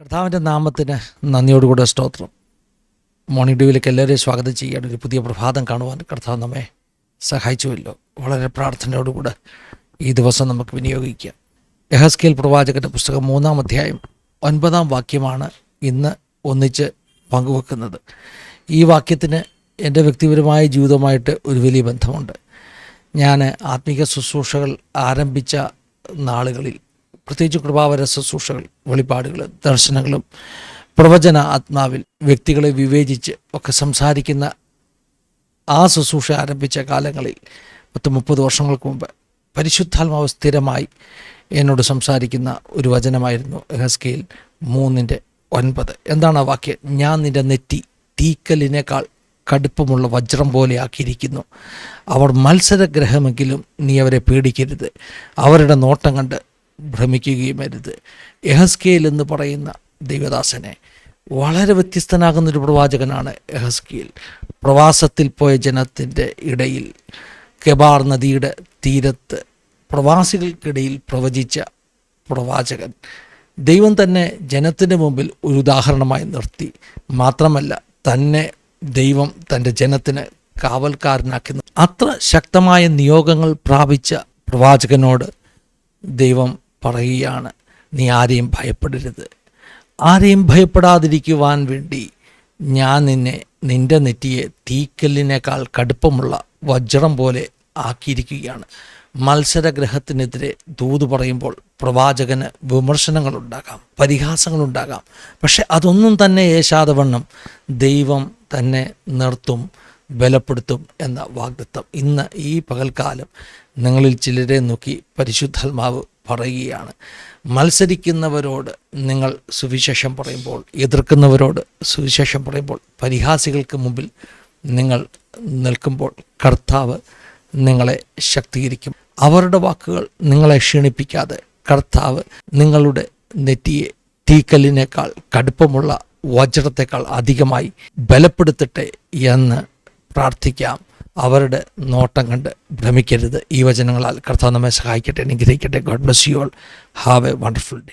കർത്താവിന്റെ നാമത്തിന് നന്ദിയോടുകൂടെ സ്തോത്രം. മോർണിംഗ് ഡ്യൂവിലേക്ക് എല്ലാവരെയും സ്വാഗതം ചെയ്യാൻ ഒരു പുതിയ പ്രഭാതം കാണുവാൻ കർത്താവ് നമ്മെ സഹായിച്ചുവല്ലോ. വളരെ പ്രാർത്ഥനയോടുകൂടെ ഈ ദിവസം നമുക്ക് വിനിയോഗിക്കാം. യഹസ്കേൽ പ്രവാചകന്റെ പുസ്തകം മൂന്നാം അധ്യായം ഒൻപതാം വാക്യമാണ് ഇന്ന് ഒന്നിച്ച് പങ്കുവെക്കുന്നത്. ഈ വാക്യത്തിന് എന്റെ വ്യക്തിപരമായ ജീവിതവുമായിട്ട് ഒരു വലിയ ബന്ധമുണ്ട്. ഞാൻ ആത്മീക ശുശ്രൂഷകൾ ആരംഭിച്ച നാളുകളിൽ പ്രത്യേകിച്ച് കൃപാവര ശുശ്രൂഷകൾ വെളിപ്പാടുകൾ ദർശനങ്ങളും പ്രവചന ആത്മാവിൽ വ്യക്തികളെ വിവേചിച്ച് ഒക്കെ സംസാരിക്കുന്ന ആ ശുശ്രൂഷ ആരംഭിച്ച കാലങ്ങളിൽ പത്ത് മുപ്പത് വർഷങ്ങൾക്ക് മുമ്പ് പരിശുദ്ധാത്മാവ് സ്ഥിരമായി എന്നോട് സംസാരിക്കുന്ന ഒരു വചനമായിരുന്നു എഹസ്കെയിൽ മൂന്നിന്റെ ഒൻപത്. എന്താണ് ആ വാക്യം? ഞാൻ നിന്റെ നെറ്റി തീക്കലിനേക്കാൾ കടുപ്പമുള്ള വജ്രം പോലെ ആക്കിയിരിക്കുന്നു. അവർ മത്സരഗ്രഹമെങ്കിലും നീ അവരെ പേടിക്കരുത്. അവരുടെ നോട്ടം കണ്ട് ഭ്രമിക്കുകയും അരുത്. എഹസ്കേൽ എന്ന് പറയുന്ന ദൈവദാസനെ വളരെ വ്യത്യസ്തനാകുന്നൊരു പ്രവാചകനാണ് എഹസ്കേൽ. പ്രവാസത്തിൽ പോയ ജനത്തിന്റെ ഇടയിൽ കെബാർ നദിയുടെ തീരത്ത് പ്രവാസികൾക്കിടയിൽ പ്രവചിച്ച പ്രവാചകൻ. ദൈവം തന്നെ ജനത്തിന്റെ മുമ്പിൽ ഒരു ഉദാഹരണമായി നിർത്തി. മാത്രമല്ല തന്നെ ദൈവം തന്റെ ജനത്തിന് കാവൽക്കാരനാക്കി അത്ര ശക്തമായ നിയോഗങ്ങൾ പ്രാപിച്ച പ്രവാചകനോട് ദൈവം പറയുകയാണ്. നീ ആരെയും ഭയപ്പെടരുത്. ആരെയും ഭയപ്പെടാതിരിക്കുവാൻ വേണ്ടി ഞാൻ നിന്നെ നിന്റെ നെറ്റിയെ തീക്കല്ലിനേക്കാൾ കടുപ്പമുള്ള വജ്രം പോലെ ആക്കിയിരിക്കുകയാണ്. മത്സരഗ്രഹത്തിനെതിരെ ദൂത് പറയുമ്പോൾ പ്രവാചകന് വിമർശനങ്ങളുണ്ടാകാം പരിഹാസങ്ങളുണ്ടാകാം. പക്ഷെ അതൊന്നും തന്നെ ഏശാദവണ്ണം ദൈവം തന്നെ നിർത്തും ബലപ്പെടുത്തും എന്ന വാഗ്ദത്വം ഇന്ന് ഈ പകൽക്കാലം നിങ്ങളിൽ ചിലരെ നോക്കി പരിശുദ്ധാത്മാവ് പറയുകയാണ്. മത്സരിക്കുന്നവരോട് നിങ്ങൾ സുവിശേഷം പറയുമ്പോൾ എതിർക്കുന്നവരോട് സുവിശേഷം പറയുമ്പോൾ പരിഹാസികൾക്ക് മുമ്പിൽ നിങ്ങൾ നിൽക്കുമ്പോൾ കർത്താവ് നിങ്ങളെ ശക്തീകരിക്കും. അവരുടെ വാക്കുകൾ നിങ്ങളെ ക്ഷീണിപ്പിക്കാതെ കർത്താവ് നിങ്ങളുടെ നെറ്റിയെ തീക്കല്ലിനേക്കാൾ കടുപ്പമുള്ള വജ്രത്തെക്കാൾ അധികമായി ബലപ്പെടുത്തട്ടെ എന്ന് പ്രാർത്ഥിക്കാം. അവരുടെ നോട്ടം കണ്ട് ഭ്രമിക്കരുത്. ഈ വചനങ്ങളാൽ കർത്താവ് നമ്മെ സഹായിക്കട്ടെ അനുഗ്രഹിക്കട്ടെ. God bless you all have a wonderful day